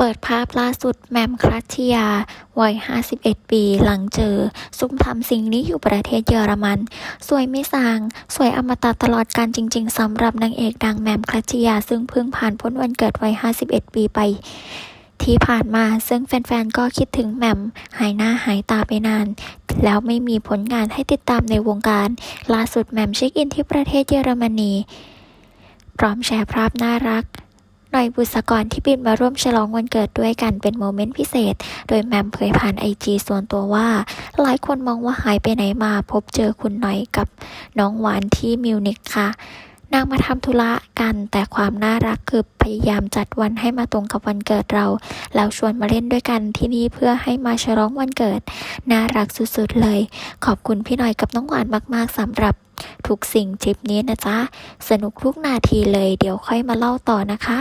เปิดภาพล่าสุดแมมครัชยา วัย 51 ปี หลังเจอ ซุ่มทำสิ่งนี้อยู่ประเทศเยอรมัน สวยไม่สาง สวยอมตะตลอดการจริง ๆสำหรับนางเอกดังแมมครัชยา ซึ่งเพิ่งผ่านพ้นวันเกิดวัย 51 ปีไปที่ผ่านมาซึ่งแฟนๆ ก็คิดถึงแหม่มหายหน้าหายตาไปนาน แล้วไม่มีผลงานให้ติดตามในวงการ ล่าสุดแหม่มเช็คอินที่ประเทศเยอรมนี พร้อมแชร์ภาพน่ารัก หน่อยบุษกรที่บินมาร่วมฉลองวันเกิดด้วยกันเป็นโมเมนต์พิเศษ โดยแมมเผยผ่านไอจีส่วนตัวว่า หลายคนมองว่าหายไปไหนมาพบเจอคุณหน่อยกับน้องหวานที่มิวนิกค่ะนางมาทำธุระกันแต่ความน่ารักคือพยายามจัดวันให้มาตรงกับวันเกิดเรา แล้วชวนมาเล่นด้วยกันที่นี่เพื่อให้มาฉลองวันเกิด น่ารักสุดๆเลย ขอบคุณพี่หน่อยกับน้องหวานมากๆสำหรับทุกสิ่งทริปนี้นะจ๊ะ สนุกทุกนาทีเลยเดี๋ยวค่อยมาเล่าต่อนะคะ